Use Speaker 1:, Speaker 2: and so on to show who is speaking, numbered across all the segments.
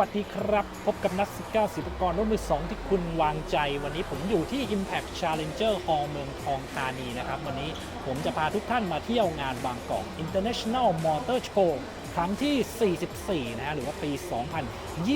Speaker 1: สวัสดีครับ พบกับนักสิก้าศิลปกรรุ่นมือสองที่คุณวางใจ วันนี้ผมอยู่ที่ Impact Challenger Hall เมืองทองธานีนะครับ วันนี้ผมจะพาทุกท่านมาเที่ยวงานบางกอก International Motor Show รั้งที่ 44 นะฮะหรือว่าปี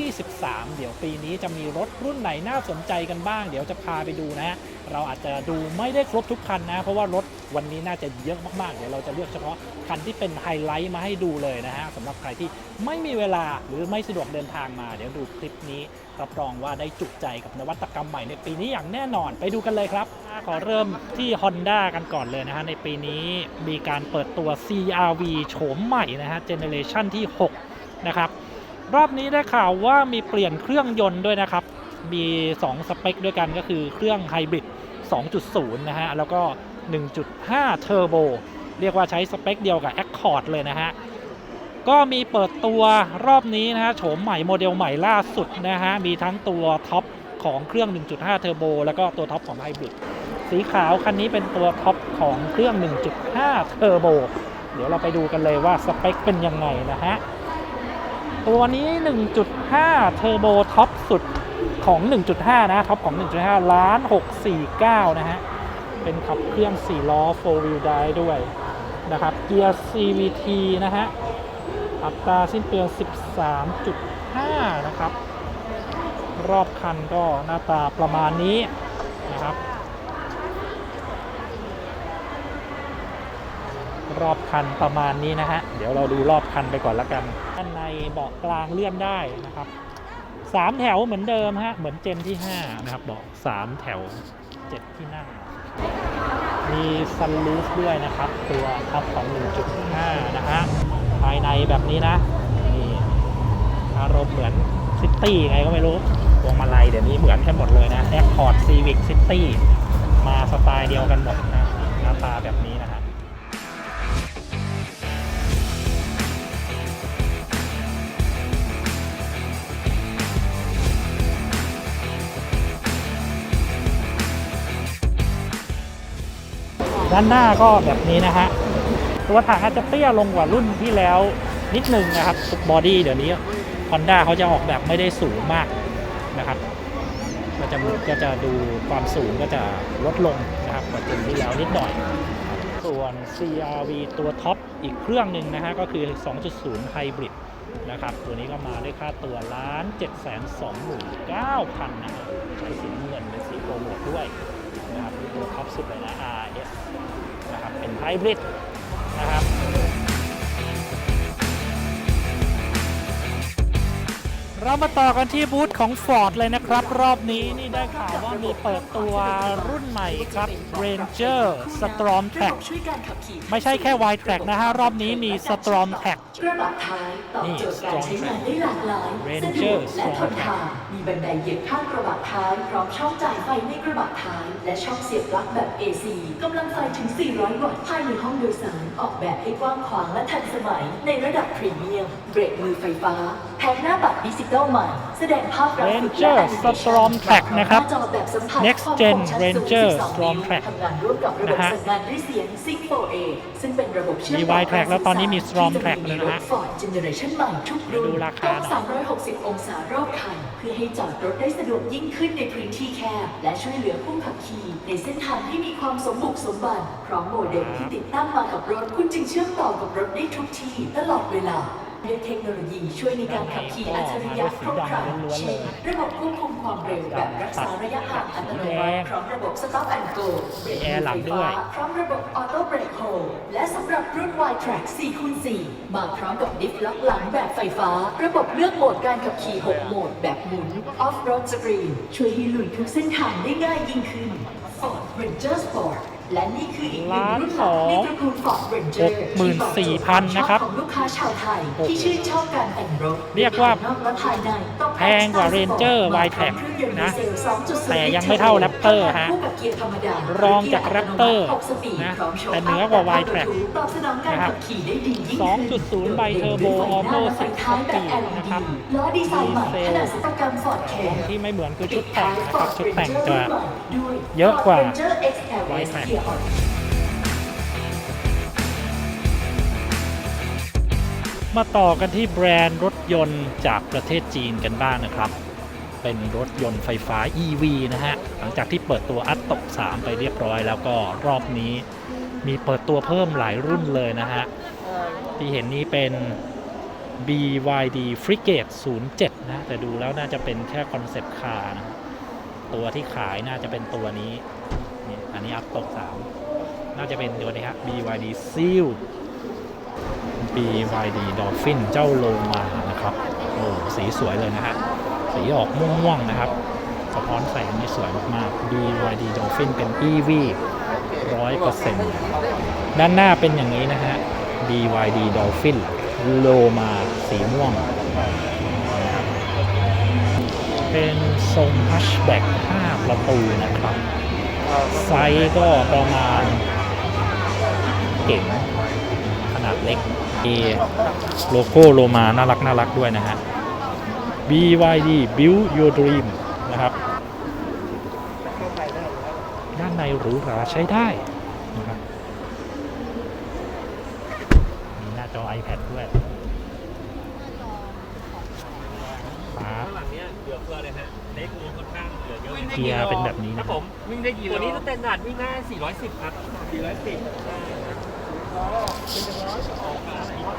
Speaker 1: 2023 เดี๋ยวปีนี้จะมีรถรุ่นไหนน่าสนใจกันบ้าง เดี๋ยวจะพาไปดูนะเราอาจจะดูไม่ได้ครบทุกคันนะ เพราะว่ารถวันนี้น่าจะเยอะมากๆ เดี๋ยวเราจะเลือกเฉพาะคันที่เป็นไฮไลท์มาให้ดูเลยนะฮะสำหรับใครที่ไม่มีเวลาหรือไม่สะดวกเดินทางมา เดี๋ยวดูคลิปนี้รับรองว่าได้จุใจกับนวัตกรรมใหม่ในปีนี้อย่างแน่นอนไปดูกันเลยครับ ขอเริ่มที่ Honda กันก่อนเลยนะฮะในปีนี้มีการเปิดตัว CRV โฉมใหม่นะฮะเจเนเรชันที่ 6 นะครับ รอบนี้ได้ข่าวว่ามีเปลี่ยนเครื่องยนต์ด้วยนะครับ มี 2 สเปคด้วยกันก็คือเครื่องไฮบริด 2.0 นะฮะ แล้วก็ 1.5 เทอร์โบ เรียกว่าใช้สเปคเดียวกับ Accord เลยนะฮะ ก็มีเปิดตัวรอบนี้นะฮะ โฉมใหม่โมเดลใหม่ล่าสุดนะฮะ มีทั้งตัวท็อปของเครื่อง 1.5 เทอร์โบ แล้วก็ตัวท็อปของไฮบริด สีขาวคันนี้เป็นตัวท็อปของเครื่อง 1.5 เทอร์โบ เดี๋ยวเราไปดูกันเลยว่าสเปคเป็นยังไงนะฮะ ตัวนี้ 1.5 เทอร์โบท็อปสุดของ 1.5 นะท็อปของ 1.5 ล้าน 649 นะฮะ เป็นขับเครื่อง 4 ล้อ 4 wheel drive ด้วยนะครับ เกียร์ CVT นะฮะ อัตราสิ้นเปลือง 13.5 นะครับ รอบคันก็หน้าตาประมาณนี้นะครับ รอบคันประมาณนี้นะฮะ เดี๋ยวเราดูรอบคันไปก่อนละกันด้านในเบาะกลางเลื่อนได้นะครับสามแถวเหมือนเดิมฮะ เหมือนเจนที่5นะครับเบาะสามแถว7ที่นั่งมีซันลูฟด้วยนะครับ ตัวท็อปของ 1.5 นะฮะ ภายในแบบนี้นะนี่อารมณ์เหมือนซิตี้ไงก็ไม่รู้พวงมาลัยเดี๋ยวนี้เหมือนกันหมดเลยนะ Accord Civic City มาสไตล์เดียวกันหมดนะหน้าตาแบบนี้นะฮะ ด้านหน้าก็แบบนี้นะฮะตัวถังอาจจะเตี้ยลงกว่ารุ่นที่แล้วนิดนึงนะครับบอดี้เดี๋ยวนี้ Honda เขาจะออกแบบไม่ได้สูงมากนะครับก็จะก็จะดูความสูงก็จะลดลงนะครับกว่าเจนที่แล้วนิดหน่อย ส่วน CRV ตัวท็อปอีกเครื่องหนึ่งนะฮะก็คือ 2.0 Hybrid นะครับตัวนี้ก็มาด้วยค่าตัวล้าน7 2 9 0 0 0นะใช้สีเงินเป็นสีโปรโมทด้วย นะครับตัวท็อปสุดเลยนะ RS นะครับเป็นไฮบริดนะครับเรามาต่อกันที่บูธของ Ford เลยนะ ครับรอบนี้นี่ได้ข่าวว่ามีเปิดตัวรุ่นใหม่ครับ Ranger Storm Track
Speaker 2: ช่วยการขับขี่
Speaker 1: ไม่ใช่แค่ Y Track นะฮะ รอบนี้มี Storm Track
Speaker 2: กระบะท้ายตอบโจทย์การใช้งานได้หลากหลาย
Speaker 1: Ranger
Speaker 2: สะดวกและทนทานมีบันไดเหยียบข้างกระบะท้ายพร้อมช่องจ่ายไฟในกระบะท้าย และช่องเสียบปลั๊กแบบ AC กำลังไฟถึง 400 วัตต์ภายในห้องโดยสารออกแบบให้กว้างขวางและทันสมัย ในระดับพรีเมียมเบรกมือไฟฟ้าแผงหน้าปัดดิจิตอลใหม่ แสดงภาพกราฟิก
Speaker 1: Ranger
Speaker 2: และแอนิเมชั่น
Speaker 1: Storm Track นะครับ
Speaker 2: หาจอแบบสัมผัส
Speaker 1: Next
Speaker 2: ความ
Speaker 1: Gen
Speaker 2: คมชัด
Speaker 1: Ranger
Speaker 2: สูง12
Speaker 1: Storm
Speaker 2: นิ้ว
Speaker 1: Track
Speaker 2: ทำงานร่วมกับระบบ
Speaker 1: นะฮะ
Speaker 2: สั่งงานด้วยเสียง Sync 4A ซึ่งเป็นระบบเชื่อม
Speaker 1: มี
Speaker 2: ต่อ
Speaker 1: Y Track แล้วตอนนี้มี Storm Track
Speaker 2: ที่
Speaker 1: แล้วนะฮะ
Speaker 2: ฟอร์ดเจเนอเรชันใหม่ทุกรุ่น
Speaker 1: ดูราคาหน่อย
Speaker 2: กล้อง360 องศารอบคัน เพื่อให้จอดรถได้สะดวกยิ่งขึ้นในพื้นที่แคบ และช่วยเหลือผู้ขับขี่ในเส้นทางที่มีความสมบุกสมบันพร้อมโมเด็มที่ติดตั้งมากับรถคุณจึงเชื่อมต่อกับรถได้ทุกที่ตลอดเวลา ด้วยเทคโนโลยีช่วยในการขับขี่อัจฉริยะครบครันเช่นระบบควบคุมความเร็วแบบรักษาระยะห่างอัตโนมัติพร้อมระบบ Stop and Go เบรกมือไฟฟ้าพร้อมระบบออโต้เบรกโฮและสำหรับรุ่น Y Track 4คูณ4มาพร้อมกับดิฟล็อกหลังแบบไฟฟ้า ระบบเลือกโหมดการขับขี่ 6 โหมดแบบหมุน Off Road Screen ช่วยให้ลุยทุกเส้นทางได้ง่ายยิ่งขึ้น Ford Ranger Sport และนี่คืออีกหนึ่งรุ่นหลังในตระกูล Ford Ranger ที่ตอบโจทย์ความชอบ
Speaker 1: นะครับ
Speaker 2: ของลูกค้าชาวไทย ที่ชื่นชอบการแต่งรถ
Speaker 1: เรียกว่า
Speaker 2: ภนอกและภายในต้อง
Speaker 1: แพงกว่า Ranger Y Track นะแต่ยังไม่เท่า Raptor ฮะ
Speaker 2: คู่กับเกียร์ธรรมดาร
Speaker 1: องจาก Raptor
Speaker 2: 6สปีด
Speaker 1: นะ
Speaker 2: พร้อมโชว์
Speaker 1: แต่เหนือกว่า Y Track
Speaker 2: ตอบสนองการขับขี่ได้ดียิ่งขึ้น
Speaker 1: 2.0 Bi Turbo Auto
Speaker 2: ไฟท้ายแบบ
Speaker 1: 10
Speaker 2: LED
Speaker 1: นะครับ
Speaker 2: ล้อดีไซน์ใหม่ขนาดสตกรรมฟอร์ดแคร์
Speaker 1: ที่ไม่เหมือนคือชุดแต่งนะครับชุดแต่งจะ
Speaker 2: ด้วย
Speaker 1: เยอะกว่า
Speaker 2: Ford Ranger X LS
Speaker 1: Y Track
Speaker 2: เกียร์ออโต้
Speaker 1: มาต่อกันที่แบรนด์รถยนต์จากประเทศจีนกันบ้างนะครับ เป็นรถยนต์ไฟฟ้า EV นะฮะ หลังจากที่เปิดตัวอัตโต3ไปเรียบร้อย แล้วก็รอบนี้มีเปิดตัวเพิ่มหลายรุ่นเลยนะฮะ ที่เห็นนี้เป็น BYD Frigate 07 นะ แต่ดูแล้วน่าจะเป็นแค่คอนเซปต์คาร์นะ ตัวที่ขายน่าจะเป็นตัวนี้ นนี้อัพตก3น่าจะเป็นตัวนี้ครับ BYD Seal BYD Dolphin เจ้าโลมานะครับโอ้สีสวยเลยนะฮะ สีออกม่วงๆนะครับสะท้อนแสงนี่สวยมากๆ BYD Dolphin เป็น EV 100%ด้านหน้าเป็นอย่างนี้นะฮะ BYD Dolphin โลมาสีม่วง เป็นทรงฮัชแบ็ก5ประตูนะครับ ไซส์ก็ประมาณเก่งขนาดเล็กมีโลโก้โลมาน่ารักน่ารักด้วยนะฮะ BYD Build Your Dream นะครับ ด้านในหรูหราใช้ได้นะครับ มีหน้าจอ iPad ด้วยครับ
Speaker 3: ข้างห ลังเนี้ยเหลือเฟือเลยฮะเล็กรวมค่อนข้างเหลือเยอะ
Speaker 1: เกียร์เป็นแบบนี้
Speaker 3: ค
Speaker 1: นะ
Speaker 3: รับผมวิ่งได้กี่ตัวนี้สแตนดาร์ดวิ่งได้410 ครับ410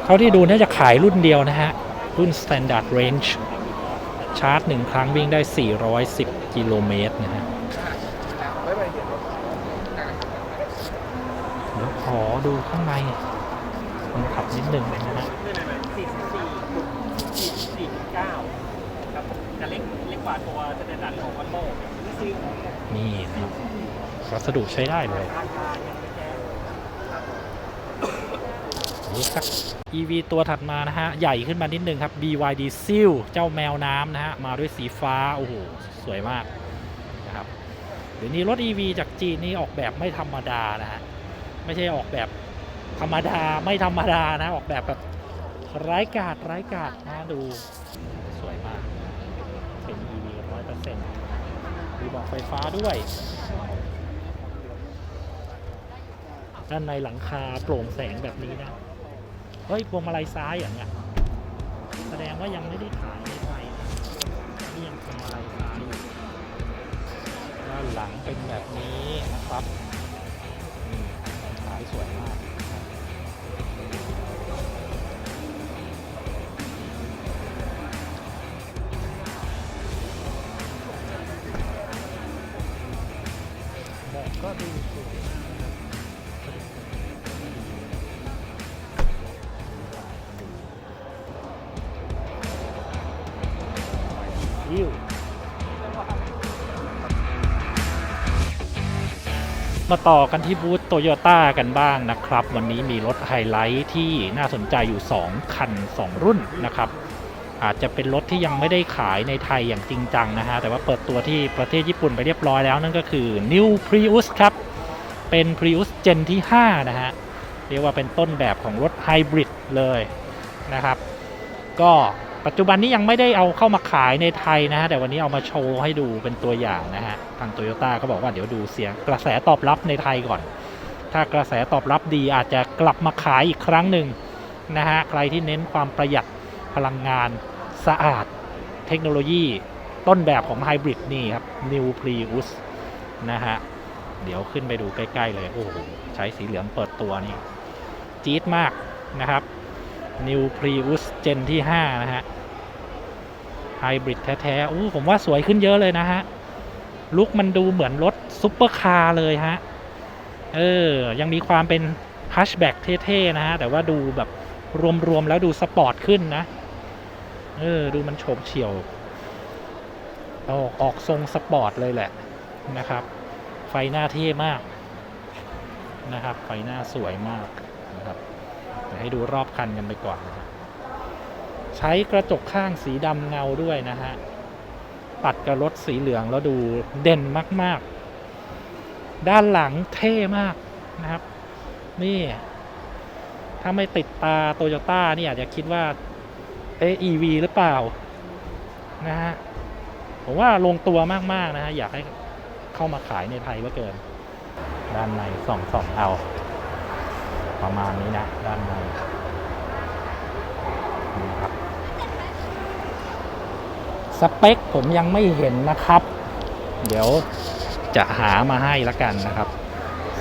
Speaker 1: เขาที่ดูน่าจะขายรุ่นเดียวนะฮะ รุ่น Standard Range ชาร์จหนึ่งครั้งวิ่งได้ 410 กิโลเมตรนะฮะเดี๋ยวขอดูข้างในมันขับนิดหนึ่งนะฮะ
Speaker 3: ไม่ไม่ไม่44 49ครับจะเล็กเล็กกว่า ตัวสแตนดาร์ดของวันโล
Speaker 1: นี่ครับวัสดุใช้ได้เลย
Speaker 3: ราคายังไม่แจ้ง
Speaker 1: นี่ครับ EV ตัวถัดมานะฮะ ใหญ่ขึ้นมานิดนึงครับ BYD Seal เจ้าแมวน้ำนะฮะ มาด้วยสีฟ้า โอ้โห สวยมากนะครับเดี๋ยวนี้รถ EV จากจีนนี่ออกแบบไม่ธรรมดานะฮะ ไม่ใช่ออกแบบธรรมดาไม่ธรรมดานะ ออกแบบแบบไร้กาดไร้กาดนะดูสวยมาก เป็น EV ร้อยเปอร์เซ็นต์มีเบอกไฟฟ้าด้วย ด้านในหลังคาโปร่งแสงแบบนี้นะ เฮ้ยพวงมาลัยซ้ายอย่างเงี้ยแสดงว่ายังไม่ได้ขายในไทยนะนี่ยังพวงมาลัยซ้ายอยู่ด้านหลังเป็นแบบนี้นะครับขายสวยมาก มาต่อกันที่บูธโตโยต้ากันบ้างนะครับ วันนี้มีรถไฮไลท์ที่น่าสนใจอยู่ 2 คัน 2 รุ่นนะครับ อาจจะเป็นรถที่ยังไม่ได้ขายในไทยอย่างจริงจังนะฮะ แต่ว่าเปิดตัวที่ประเทศญี่ปุ่นไปเรียบร้อยแล้วนั่นก็คือ New Prius ครับ เป็น Prius Gen ที่ 5 นะฮะ เรียกว่าเป็นต้นแบบของรถไฮบริดเลยนะครับ ก็ ปัจจุบันนี้ยังไม่ได้เอาเข้ามาขายในไทยนะฮะแต่วันนี้เอามาโชว์ให้ดูเป็นตัวอย่างนะฮะทางโตโยต้าก็บอกว่าเดี๋ยวดูเสียงกระแสตอบรับในไทยก่อน ถ้ากระแสตอบรับดีอาจจะกลับมาขายอีกครั้งหนึ่งนะฮะใครที่เน้นความประหยัดพลังงานสะอาดเทคโนโลยีต้นแบบของไฮบริดนี่ครับ New Prius นะฮะ เดี๋ยวขึ้นไปดูใกล้ ๆ เลย โอ้โห ใช้สีเหลืองเปิดตัวนี่ จี๊ดมากนะครับ New Prius Gen ที่ 5 นะฮะไฮบริดแท้ๆอู้ผมว่าสวยขึ้นเยอะเลยนะฮะ ลุกมันดูเหมือนรถซุปเปอร์คาร์เลยฮะ เออ ยังมีความเป็นฮัชแบ็กเท่ๆ นะฮะ แต่ว่าดูแบบรวม ๆ แล้วดูสปอร์ตขึ้นนะ เออ ดูมันโฉบเฉี่ยวออกออกทรงสปอร์ตเลยแหละนะครับ ไฟหน้าเท่มากนะครับ ไฟหน้าสวยมาก เดี๋ยวให้ดูรอบคันกันไปก่อนนะฮะใช้กระจกข้างสีดำเงาด้วยนะฮะปัดกับรถสีเหลืองแล้วดูเด่นมาก ๆ ด้านหลังเท่มากนะครับ นี่ ถ้าไม่ติดตาโตโยต้านี่อาจจะคิดว่า เอ EV หรือเปล่า นะฮะ ผมว่าลงตัวมาก ๆ นะฮะ อยากให้เข้ามาขายในไทยว่าเกิน ด้านในสองส่องๆเอา ประมาณนี้นะ ด้านในนะครับสเปคผมยังไม่เห็นนะครับ เดี๋ยวจะหามาให้ละกันนะครับ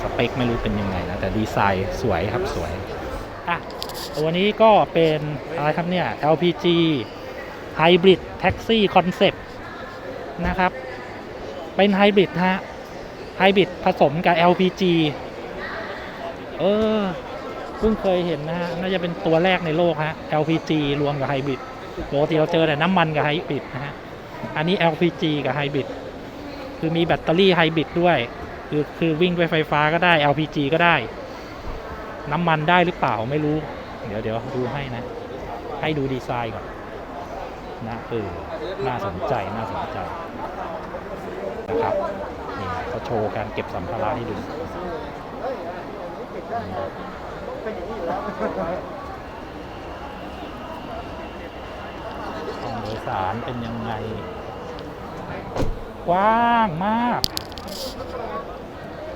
Speaker 1: สเปคไม่รู้เป็นยังไงนะ แต่ดีไซน์สวยครับสวยอะตัวนี้ก็เป็นอะไรครับเนี่ย LPG Hybrid Taxi Concept นะครับ เป็นไฮบริดฮะไฮบริดผสมกับ LPG เออ เพิ่งเคยเห็นนะฮะ น่าจะเป็นตัวแรกในโลกฮะ LPG รวมกับไฮบริดปกติเราเจอแต่น้ำมันกับไฮบริดนะฮะ อันนี้ LPG กับไฮบริดคือมีแบตเตอรี่ไฮบริดด้วย คือคือวิ่งด้วยไฟฟ้าก็ได้ LPG ก็ได้ น้ำมันได้หรือเปล่าไม่รู้ เดี๋ยวเดี๋ยวดูให้นะ ให้ดูดีไซน์ก่อนนะเออน่าสนใจน่าสนใจนะครับนี่เขาโชว์การเก็บสัมภาระให้ดู ห้องโดยสารเป็นยังไง กว้างมาก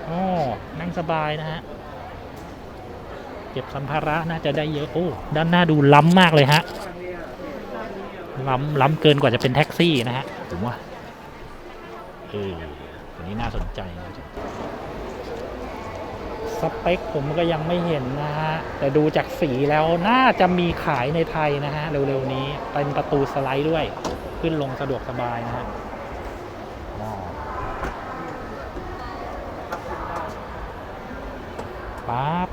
Speaker 1: โอ้นั่งสบายนะฮะ เก็บสัมภาระน่าจะได้เยอะ โอ้ ด้านหน้าดูล้ำมากเลยฮะ ล้ำล้ำเกินกว่าจะเป็นแท็กซี่นะฮะ ผมว่า เออตัวนี้น่าสนใจนะ สเปคผมก็ยังไม่เห็นนะฮะ แต่ดูจากสีแล้วน่าจะมีขายในไทยนะฮะ เร็วๆนี้เป็นประตูสไลด์ด้วย ขึ้นลงสะดวกสบายนะฮะว้าปั๊บ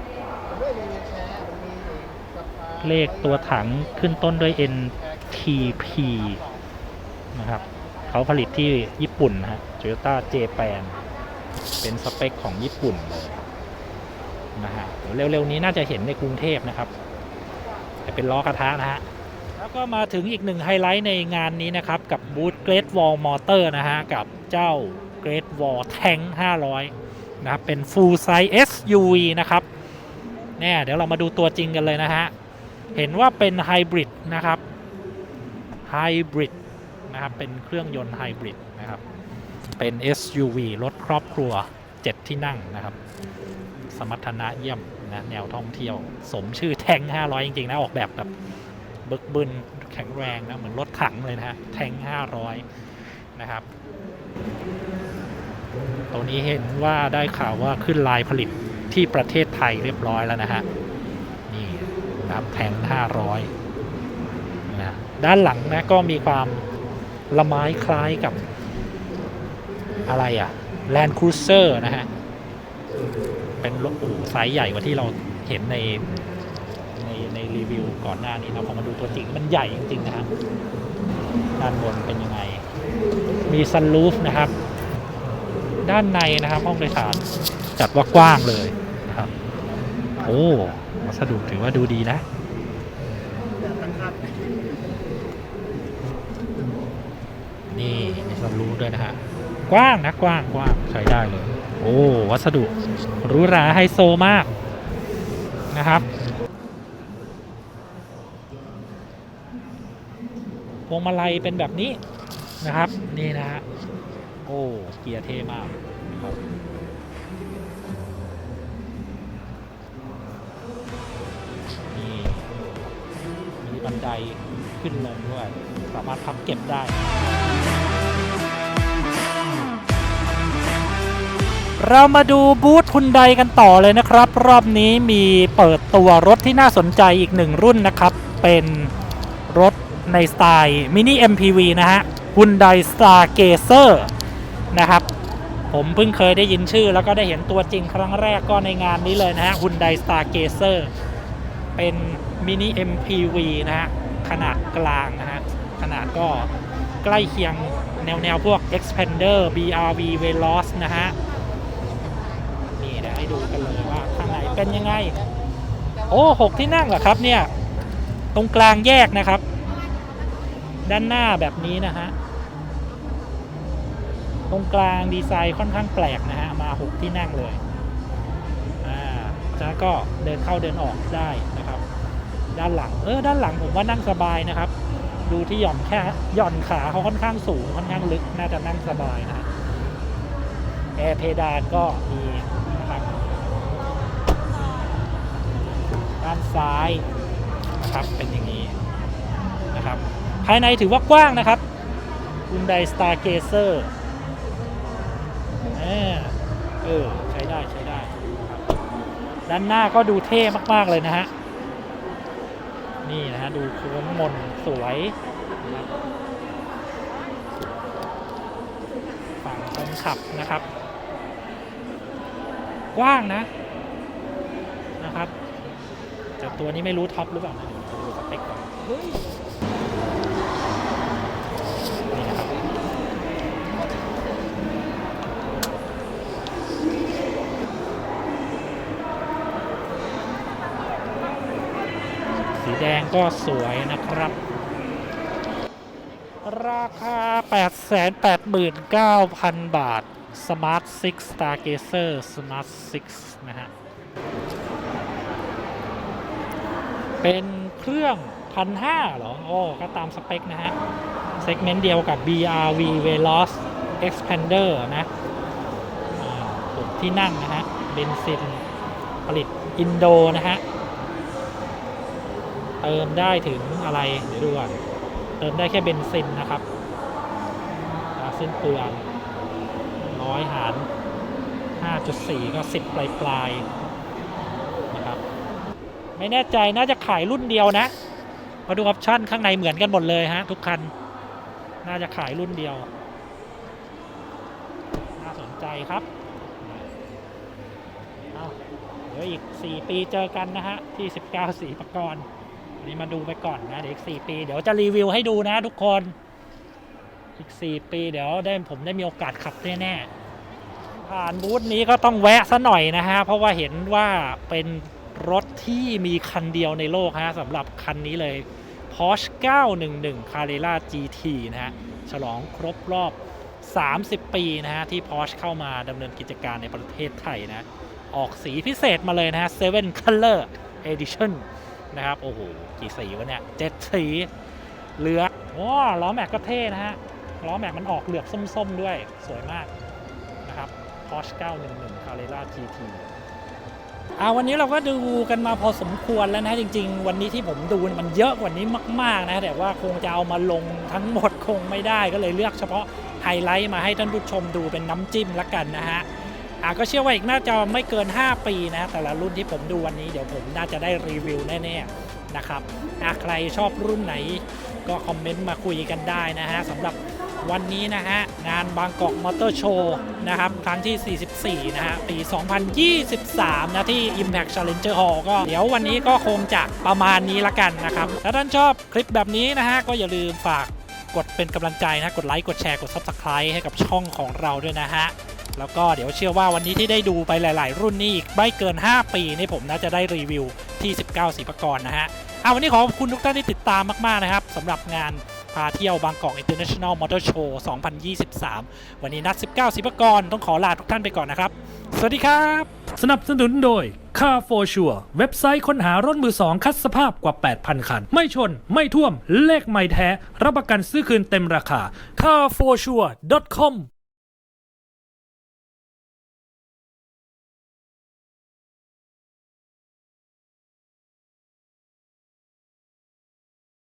Speaker 1: เลขตัวถังขึ้นต้นด้วย NTP นะครับเขาผลิตที่ญี่ปุ่นนะฮะ Toyota Japan เป็นสเปคของญี่ปุ่นเลย นะฮะเร็วๆนี้น่าจะเห็นในกรุงเทพนะครับแต่เป็นล้อกระทะนะฮะแล้วก็มาถึงอีกหนึ่งไฮไลท์ในงานนี้นะครับ กับบูธ Great Wall Motor นะฮะ กับเจ้า Great Wall Tank 500 นะครับ เป็น Full Size SUV นะครับเนี่ยเดี๋ยวเรามาดูตัวจริงกันเลยนะฮะ เห็นว่าเป็นไฮบริดนะครับไฮบริดนะครับ เป็นเครื่องยนต์ไฮบริดนะครับ เป็น SUV รถครอบครัว 7 ที่นั่งนะครับ สมรรถนะเยี่ยมนะแนวท่องเที่ยว สมชื่อแทง 500 จริง ๆ นะ ออกแบบแบบบึกบึนแข็งแรงนะ เหมือนรถถังเลยนะแทง 500 นะครับ ตัวนี้เห็นว่าได้ข่าวว่าขึ้นลายผลิตที่ประเทศไทยเรียบร้อยแล้วนะฮะ นี่นะครับแทง 500 นะ ด้านหลังนะก็มีความละไม้คล้ายกับอะไรอะ Land Cruiser นะฮะ เป็นรถโอ้โหไซส์ใหญ่กว่าที่เราเห็นในในในรีวิวก่อนหน้านี้เราพอมาดูตัวจริงมันใหญ่จริงๆนะฮะด้านบนเป็นยังไง มีซันรูฟนะครับ ด้านในนะครับห้องโดยสารจัดว่ากว้างเลยนะครับ โอ้วัสดุถือว่าดูดีนะนี่มีซันรูฟด้วยนะฮะกว้างนะกว้างกว้างใช้ได้เลย โอ้วัสดุหรูหราไฮโซมากนะครับพวงมาลัยเป็นแบบนี้นะครับ นี่นะฮะโอ้เกียร์เท่มากนะครับนี่มีบันไดขึ้นลงด้วย สามารถพับเก็บได้ เรามาดูบูธคุณไดกันต่อเลยนะครับ รอบนี้มีเปิดตัวรถที่น่าสนใจอีกหนึ่งรุ่นนะครับ เป็นรถในสไตล์มินิ MPV นะฮะ Hyundai Stargazer นะครับ ผมเพิ่งเคยได้ยินชื่อ แล้วก็ได้เห็นตัวจริงครั้งแรกก็ในงานนี้เลยนะฮะ Hyundai Stargazer เป็นมินิ MPV นะฮะขนาดกลางนะฮะขนาดก็ใกล้เคียงแนวแนวพวก Expander BRV Veloz นะฮะ ให้ดูกันเลยว่าข้างในเป็นยังไง โอ้หกที่นั่งเหรอครับเนี่ย ตรงกลางแยกนะครับ ด้านหน้าแบบนี้นะฮะ ตรงกลางดีไซน์ค่อนข้างแปลกนะฮะ มาหกที่นั่งเลย อ่าแล้วก็เดินเข้าเดินออกได้นะครับ ด้านหลัง เออ ด้านหลังผมว่านั่งสบายนะครับ ดูที่หย่อนแค่หย่อนขาเขาค่อนข้างสูงค่อนข้างลึก น่าจะนั่งสบายนะฮะแอร์เพดานก็มีนะครับ ด้านซ้ายนะครับเป็นอย่างนี้นะครับภายในถือว่ากว้างนะครับคุณไดสตาร์เกเซอร์เออใช้ได้ใช้ได้ด้านหน้าก็ดูเท่มากๆเลยนะฮะนี่นะฮะดูโค้งมนสวยนะครับฝั่งคนขับนะครับ กว้างนะนะครับ แต่ตัวนี้ไม่รู้ท็อปหรือเปล่านะเดี๋ยวดูสเปคก่อนนี่นะครับสีแดงก็สวยนะครับ ราคา 889,000 บาท Smart 6 Stargazer Smart 6 นะฮะ เป็นเครื่องพันห้าหรอโอ้ก็ตามสเปคนะฮะ เซกเมนต์เดียวกับ BRV Veloz Expander นะหกที่นั่งนะฮะ เบนซิน ผลิตอินโดนะฮะ เติมได้ถึงอะไร เดี๋ยวดูก่อน เติมได้แค่เบนซินนะครับอ่าสิ้นเปลืองร้อยหาร5.4 ก็ 10 ปลายปลาย ไม่แน่ใจน่าจะขายรุ่นเดียวนะมาดูออปชั่นข้างในเหมือนกันหมดเลยฮะทุกคัน น่าจะขายรุ่นเดียว น่าสนใจครับเอาเดี๋ยวอีก 4 ปีเจอกันนะฮะ ที่ 19สีประกรณ์อันนี้มาดูไปก่อนนะ เดี๋ยวอีก 4 ปี เดี๋ยวจะรีวิวให้ดูนะทุกคน อีก 4 ปีเดี๋ยวได้ผมได้มีโอกาสขับแน่ๆผ่านบูธนี้ก็ต้องแวะซะหน่อยนะฮะ เพราะว่าเห็นว่าเป็น รถที่มีคันเดียวในโลกฮะสำหรับคันนี้เลย Porsche 911 Carrera GT นะฮะ ฉลองครบรอบ 30 ปีนะฮะ ที่ Porsche เข้ามาดำเนินกิจการในประเทศไทยนะ ออกสีพิเศษมาเลยนะฮะ Seven Color Edition นะครับ โอ้โห กี่สีวะเนี่ยเจ็ดสีเหลือว้าล้อแม็กก็เท่นะฮะ ล้อแม็กมันออกเหลือบส้ม ๆ ด้วย สวยมากนะครับ Porsche 911 Carrera GT อ่าวันนี้เราก็ดูกันมาพอสมควรแล้วนะจริง ๆ วันนี้ที่ผมดูมันเยอะกว่านี้มากๆนะแต่ว่าคงจะเอามาลงทั้งหมดคงไม่ได้ก็เลยเลือกเฉพาะไฮไลท์มาให้ท่านผู้ชมดูเป็นน้ำจิ้มละกันนะฮะอ่าก็เชื่อว่าอีกน่าจะไม่เกิน 5 ปีนะ แต่ละรุ่นที่ผมดูวันนี้เดี๋ยวผมน่าจะได้รีวิวแน่ๆนะครับอะใครชอบรุ่นไหนก็คอมเมนต์มาคุยกันได้นะฮะสำหรับ วันนี้นะฮะ งานบางกอกมอเตอร์โชว์นะครับ ครั้งที่ 44 นะฮะ ปี 2023 นะที่ Impact Challenger Hall ก็เดี๋ยววันนี้ก็คงจะประมาณนี้ละกันนะครับ ถ้าท่านชอบคลิปแบบนี้นะฮะ ก็อย่าลืมฝากกดเป็นกำลังใจนะ กดไลค์ กดแชร์ กด Subscribe ให้กับช่องของเราด้วยนะฮะแล้วก็เดี๋ยวเชื่อว่าวันนี้ที่ได้ดูไปหลาย ๆ รุ่นนี้อีกไม่เกิน 5 ปีนี่ผมน่าจะได้รีวิวที่ 19สีประกรณ์นะฮะเอาวันนี้ขอบคุณทุกท่านที่ติดตามมาก ๆ นะครับสำหรับงาน พาเที่ยวบางกอก International Motor Show 2023 วันนี้นัด 19 สิบกรต้องขอลาทุกท่านไปก่อนนะครับ สวัสดีครับ
Speaker 4: สนับสนุนโดย Car for Sure เว็บไซต์ค้นหารถมือสองคัดสภาพกว่า 8,000 คัน ไม่ชน ไม่ท่วม เลขไม่แท้ รับประกันซื้อคืนเต็มราคา carforsure.com